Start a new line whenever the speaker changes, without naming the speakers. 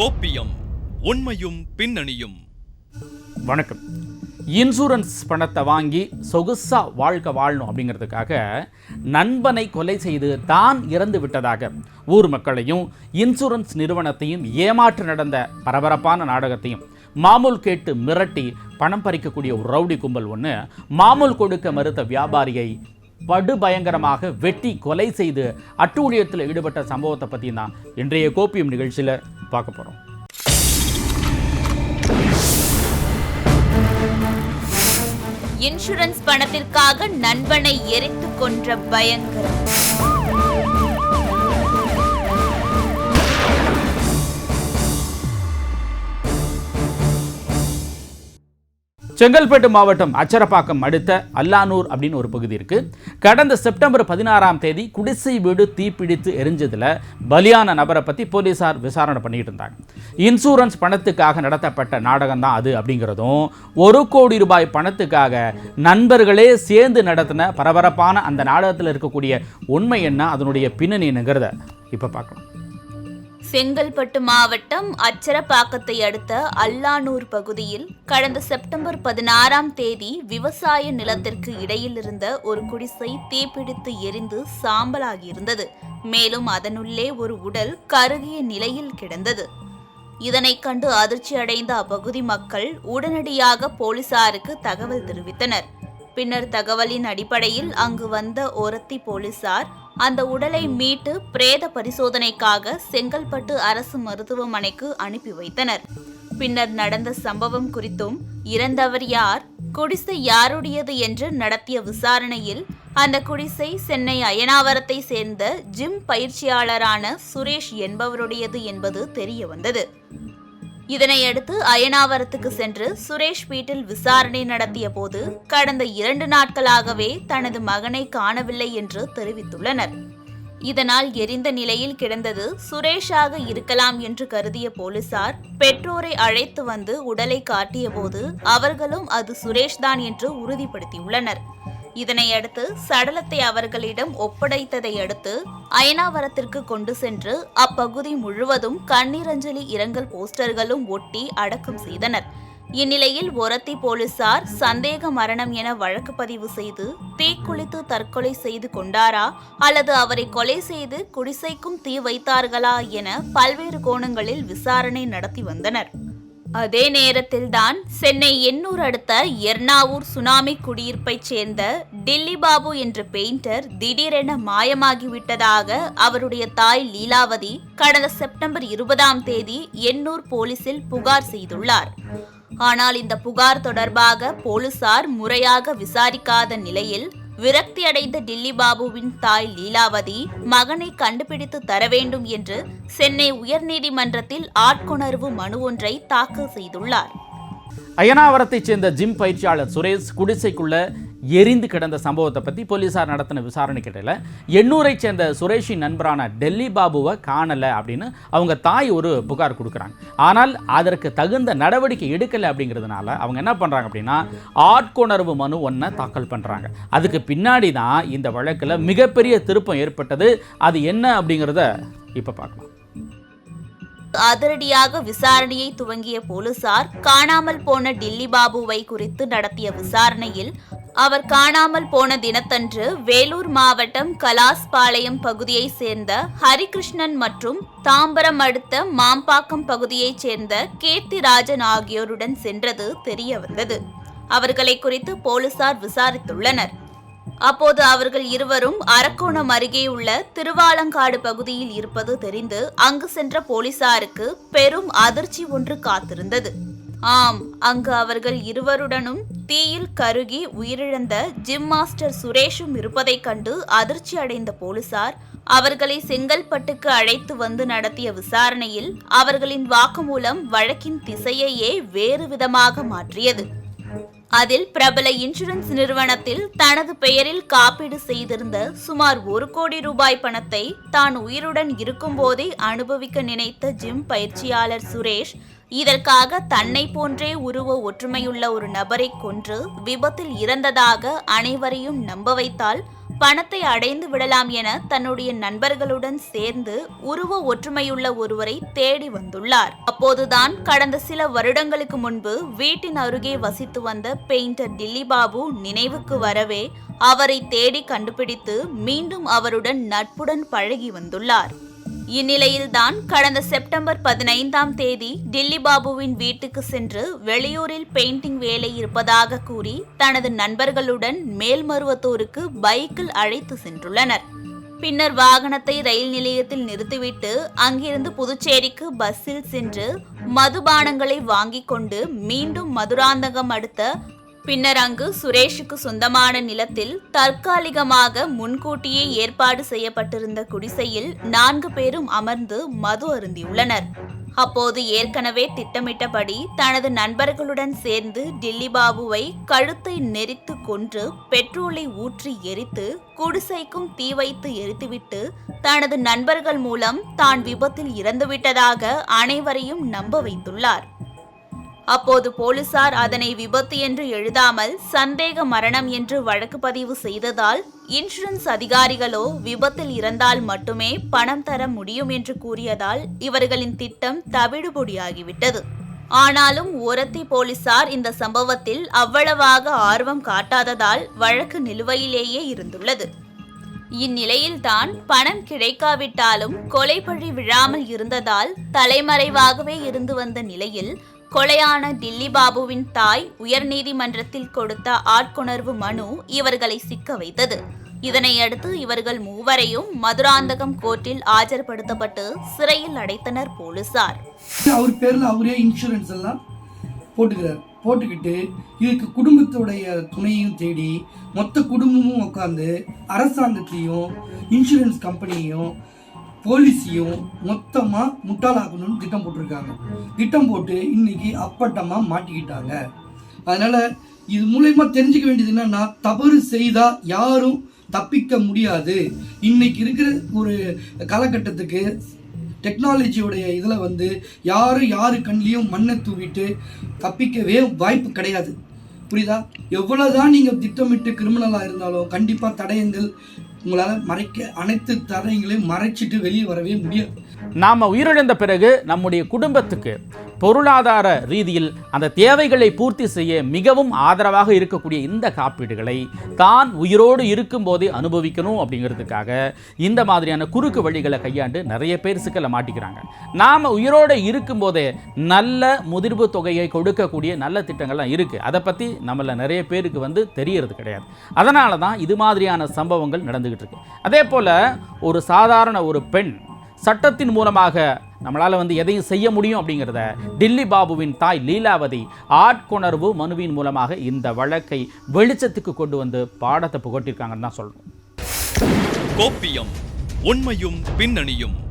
கோப்பியம் உண்மையும் பின்னணியும்.
வணக்கம். இன்சூரன்ஸ் பணத்தை வாங்கி சொகுசாக வாழ்க்கை வாழணும் அப்படிங்கிறதுக்காக நண்பனை கொலை செய்து தான் இறந்து விட்டதாக ஊர் மக்களையும் இன்சூரன்ஸ் நிறுவனத்தையும் ஏமாற்று நடந்த பரபரப்பான நாடகத்தையும் மாமூல் கேட்டு மிரட்டி பணம் பறிக்கக்கூடிய ஒரு ரவுடி கும்பல் ஒன்று மாமூல் கொடுக்க மறுத்த வியாபாரியை படுபயங்கரமாக வெட்டி கொலை செய்து அட்டூழியத்தில் ஈடுபட்ட சம்பவத்தை பற்றி தான் இன்றைய கோப்பியம் நிகழ்ச்சியில் பார்க்க போகிறோம்
இன்சூரன்ஸ் பணத்திற்காக நண்பனை எரித்து கொன்ற பயங்கரம்.
செங்கல்பட்டு மாவட்டம் அச்சரப்பாக்கம் அடுத்த அல்லானூர் அப்படின்னு ஒரு பகுதி இருக்கு. கடந்த செப்டம்பர் பதினாறாம் தேதி குடிசை வீடு தீப்பிடித்து எரிஞ்சதில் பலியான நபரை பற்றி போலீசார் விசாரணை பண்ணிட்டு இருந்தாங்க. இன்சூரன்ஸ் பணத்துக்காக நடத்தப்பட்ட நாடகம் தான் அது அப்படிங்கிறதும் ஒரு கோடி ரூபாய் பணத்துக்காக நண்பர்களே சேர்ந்து நடத்தின பரபரப்பான அந்த நாடகத்தில் இருக்கக்கூடிய உண்மை என்ன அதனுடைய பின்னணி என்னங்கிறத இப்போ பார்க்கலாம்.
செங்கல்பட்டு மாவட்டம் அச்சரப்பாக்கத்தை அடுத்த அல்லானூர் பகுதியில் கடந்த செப்டம்பர் பதினாறாம் தேதி விவசாய நிலத்திற்கு இடையில் இருந்த ஒரு குடிசை தீப்பிடித்து எரிந்து சாம்பலாகியிருந்தது மேலும் அதனுள்ளே ஒரு உடல் கருகிய நிலையில் கிடந்தது. இதனைக் கண்டு அதிர்ச்சியடைந்த அப்பகுதி மக்கள் உடனடியாக போலீசாருக்கு தகவல் தெரிவித்தனர். பின்னர் தகவலின் அடிப்படையில் அங்கு வந்த ஒரத்தி போலீசார் அந்த உடலை மீட்டு பிரேத பரிசோதனைக்காக செங்கல்பட்டு அரசு மருத்துவமனைக்கு அனுப்பி வைத்தனர். பின்னர் நடந்த சம்பவம் குறித்தும் இறந்தவர் யார் குடிசை யாருடையது என்று நடத்திய விசாரணையில் அந்த குடிசை சென்னை அயனாவரத்தை சேர்ந்த ஜிம் பயிற்சியாளரான சுரேஷ் என்பவருடையது என்பது தெரிய வந்தது. இதனையடுத்து அயனாவரத்துக்கு சென்று சுரேஷ் வீட்டில் விசாரணை நடத்திய போது கடந்த இரண்டு நாட்களாகவே தனது மகனை காணவில்லை என்று தெரிவித்துள்ளனர். இதனால் எரிந்த நிலையில் கிடந்தது சுரேஷாக இருக்கலாம் என்று கருதிய போலீசார் பெற்றோரை அழைத்து வந்து உடலை காட்டியபோது அவர்களும் அது சுரேஷ்தான் என்று உறுதிப்படுத்தியுள்ளனர். இதனையடுத்து சடலத்தை அவர்களிடம் ஒப்படைத்ததை அடுத்து அயனாவரத்திற்கு கொண்டு சென்று அப்பகுதி முழுவதும் கண்ணீரஞ்சலி இரங்கல் போஸ்டர்களும் ஒட்டி அடக்கம் செய்தனர். இந்நிலையில் ஒரத்தி போலீசார் சந்தேக மரணம் என வழக்கு பதிவு செய்து தீக்குளித்து தற்கொலை செய்து கொண்டாரா அல்லது அவரை கொலை செய்து குடிசைக்கும் தீ வைத்தார்களா என பல்வேறு கோணங்களில் விசாரணை நடத்தி வந்தனர். அதே நேரத்தில்தான் சென்னை எண்ணூர் அடுத்த எர்ணாவூர் சுனாமி குடியிருப்பைச் சேர்ந்த டில்லி பாபு என்ற பெயிண்டர் திடீரென மாயமாகிவிட்டதாக அவருடைய தாய் லீலாவதி கடந்த செப்டம்பர் இருபதாம் தேதி எண்ணூர் போலீசில் புகார் செய்துள்ளார். ஆனால் இந்த புகார் தொடர்பாக போலீசார் முறையாக விசாரிக்காத நிலையில் விரக்தியடைந்த டில்லி பாபுவின் தாய் லீலாவதி மகனை கண்டுபிடித்து தர வேண்டும் என்று சென்னை உயர்நீதிமன்றத்தில் ஆட்கொணர்வு மனு ஒன்றை தாக்கல் செய்துள்ளார்.
அயனாவரத்தைச் சேர்ந்த ஜிம் பயிற்சியாளர் சுரேஷ் குடிசைக்குள்ள எரிந்து கிடந்த சம்பவத்தை பற்றி போலீசார் நடத்தின விசாரணை எண்ணூரை சேர்ந்த சுரேஷின் நண்பரான டெல்லி பாபுவை காணலை அப்படின்னு அவங்க தாய் ஒரு புகார் கொடுக்குறாங்க. ஆனால் அதற்கு தகுந்த நடவடிக்கை எடுக்கலை அப்படிங்கிறதுனால அவங்க என்ன பண்ணுறாங்க அப்படின்னா ஆட்கொணர்வு மனு ஒன்றை தாக்கல் பண்ணுறாங்க அதுக்கு பின்னாடி தான் இந்த வழக்கில் மிகப்பெரிய திருப்பம் ஏற்பட்டது. அது என்ன அப்படிங்கிறத இப்போ பார்க்கலாம்.
அதிரடியாக விசாரணையை துவங்கிய போலீசார் காணாமல் போன டில்லி பாபுவை குறித்து நடத்திய விசாரணையில் அவர் காணாமல் போன தினத்தன்று வேலூர் மாவட்டம் கலாஸ்பாளையம் பகுதியைச் சேர்ந்த ஹரிகிருஷ்ணன் மற்றும் தாம்பரம் அடுத்த மாம்பாக்கம் பகுதியைச் சேர்ந்த கீர்த்திராஜன் ஆகியோருடன் சென்றது தெரிய வந்தது அவர்களை குறித்து போலீசார் விசாரித்துள்ளனர். அப்போது அவர்கள் இருவரும் அரக்கோணம் அருகே உள்ள திருவாலங்காடு பகுதியில் இருப்பது தெரிந்து அங்கு சென்ற போலீசாருக்கு பெரும் அதிர்ச்சி ஒன்று காத்திருந்தது. ஆம் அங்கு அவர்கள் இருவருடனும் தீயில் கருகி உயிரிழந்த ஜிம் மாஸ்டர் சுரேஷும் இருப்பதைக் கண்டு அதிர்ச்சி அடைந்த போலீசார் அவர்களை செங்கல்பட்டுக்கு அழைத்து வந்து நடத்திய விசாரணையில் அவர்களின் வாக்குமூலம் வழக்கின் திசையையே வேறு விதமாக மாற்றியது. அதில் பிரபல இன்சூரன்ஸ் நிறுவனத்தில் தனது பெயரில் காப்பீடு செய்திருந்த சுமார் ஒரு கோடி ரூபாய் பணத்தை தான் உயிருடன் இருக்கும்போதே அனுபவிக்க நினைத்த ஜிம் பயிற்சியாளர் சுரேஷ் இதற்காக தன்னை போன்றே உருவ ஒற்றுமையுள்ள ஒரு நபரை கொன்று விபத்தில் இறந்ததாக அனைவரையும் நம்ப வைத்தால் பணத்தை அடைந்து விடலாம் என தன்னுடைய நண்பர்களுடன் சேர்ந்து உருவ ஒற்றுமையுள்ள ஒருவரை தேடி வந்துள்ளார். அப்போதுதான் கடந்த சில வருடங்களுக்கு முன்பு வீட்டின் அருகே வசித்து வந்த பெயிண்டர் டில்லி பாபு நினைவுக்கு வரவே அவரை தேடி கண்டுபிடித்து மீண்டும் அவருடன் நட்புடன் பழகி வந்துள்ளார். இந்நிலையில்தான் கடந்த செப்டம்பர் பதினைந்தாம் தேதி டில்லி பாபுவின் வீட்டுக்கு சென்று வெளியூரில் பெயிண்டிங் வேலை இருப்பதாக கூறி தனது நண்பர்களுடன் மேல்மருவத்தூருக்கு பைக்கில் அழைத்து சென்றுள்ளனர். பின்னர் வாகனத்தை ரயில் நிலையத்தில் நிறுத்திவிட்டு அங்கிருந்து புதுச்சேரிக்கு பஸ்ஸில் சென்று மதுபானங்களை வாங்கிக் கொண்டு மீண்டும் மதுராந்தகம் அடுத்த பின்னர் அங்கு சுரேஷுக்கு சொந்தமான நிலத்தில் தற்காலிகமாக முன்கூட்டியே ஏற்பாடு செய்யப்பட்டிருந்த குடிசையில் நான்கு பேரும் அமர்ந்து மது அருந்தியுள்ளனர். அப்போது ஏற்கனவே திட்டமிட்டபடி தனது நண்பர்களுடன் சேர்ந்து டில்லி பாபுவை கழுத்தை நெரித்து கொன்று பெட்ரோலை ஊற்றி எரித்து குடிசைக்கும் தீ வைத்து எரித்துவிட்டு தனது நண்பர்கள் மூலம் தான் விபத்தில் இறந்துவிட்டதாக அனைவரையும் நம்ப வைத்துள்ளார். அப்போது போலீசார் அதனை விபத்து என்று எழுதாமல் சந்தேக மரணம் என்று வழக்கு பதிவு செய்ததால் இன்சூரன்ஸ் அதிகாரிகளோ விபத்தில் இறந்தால் மட்டுமே பணம் தர முடியும் என்று கூறியதால் இவர்களின் திட்டம் தவிடுபொடியாகிவிட்டது. ஆனாலும் ஓரத்தி போலீசார் இந்த சம்பவத்தில் அவ்வளவாக ஆர்வம் காட்டாததால் வழக்கு நிலுவையிலேயே இருந்துள்ளது. இந்நிலையில்தான் பணம் கிடைக்காவிட்டாலும் கொலைப்பழி விழாமல் இருந்ததால் தலைமறைவாகவே இருந்து வந்த நிலையில் கொலையான டில்லி பாபுவின் தாய் உயர்நீதிமன்றத்தில் கொடுத்த ஆட்கொணர்வு மனு இவர்களை சிக்க வைத்தது. இதனையடுத்து இவர்கள் மூவரையும் மதுராந்தகம் கோர்ட்டில் ஆஜர்படுத்தப்பட்டு சிறையில் அடைத்தனர் போலீசார்.
அவர் பேர்ல அவரே இன்சூரன்ஸ் எல்லாம் போட்டுக்கிறார். போட்டுக்கிட்டு இதுக்கு குடும்பத்துடைய துணையும் தேடி மொத்த குடும்பமும் உட்காந்து அரசாங்கத்தையும் இன்சூரன்ஸ் கம்பெனியையும் போலீஸையும் மொத்தமாக முட்டாளாக்கணும்னு திட்டம் போட்டிருக்காங்க. திட்டம் போட்டு இன்னைக்கு அப்பட்டமாக மாட்டிக்கிட்டாங்க. அதனால் இது மூலயமா தெரிஞ்சுக்க வேண்டியது என்னன்னா தவறு செய்தால் யாரும் தப்பிக்க முடியாது. இன்னைக்கு இருக்கிற ஒரு காலகட்டத்துக்கு டெக்னாலஜியோடைய இதில் வந்து யாரும் யாரு கண்லேயும் மண்ணை தூவிட்டு தப்பிக்கவே வாய்ப்பு கிடையாது. புரியுதா? எவ்வளோதான் நீங்கள் திட்டமிட்டு கிரிமினலாக இருந்தாலும் கண்டிப்பாக தடயங்கள் உங்களால் மறைக்க அனைத்து தடயங்களையும் மறைச்சிட்டு வெளியே வரவே முடியாது.
நாம் உயிரிழந்த பிறகு நம்முடைய குடும்பத்துக்கு பொருளாதார ரீதியில் அந்த தேவைகளை பூர்த்தி செய்ய மிகவும் ஆதரவாக இருக்கக்கூடிய இந்த காப்பீடுகளை தான் உயிரோடு இருக்கும்போதே அனுபவிக்கணும் அப்படிங்கிறதுக்காக இந்த மாதிரியான குறுக்கு வழிகளை கையாண்டு நிறைய பேர் சிக்கலை மாட்டிக்கிறாங்க. நாம் உயிரோடு இருக்கும்போதே நல்ல முதிர்வு தொகையை கொடுக்கக்கூடிய நல்ல திட்டங்கள்லாம் இருக்குது அதை பற்றி நம்மள நிறைய பேருக்கு வந்து தெரியறது கிடையாது. அதனால தான் இது மாதிரியான சம்பவங்கள் நடந்துக்கிட்டு இருக்கு. அதே போல் ஒரு சாதாரண ஒரு பெண் சட்டத்தின் மூலமாக நம்மளால் வந்து எதையும் செய்ய முடியும் அப்படிங்கிறத டில்லி பாபுவின் தாய் லீலாவதி ஆட்கொணர்வு மனுவின் மூலமாக இந்த வழக்கை வெளிச்சத்துக்கு கொண்டு வந்து பாடத்தை புகட்டியிருக்காங்கன்னு தான் சொல்லணும்.
கோப்பியம் உண்மையும் பின்னணியும்.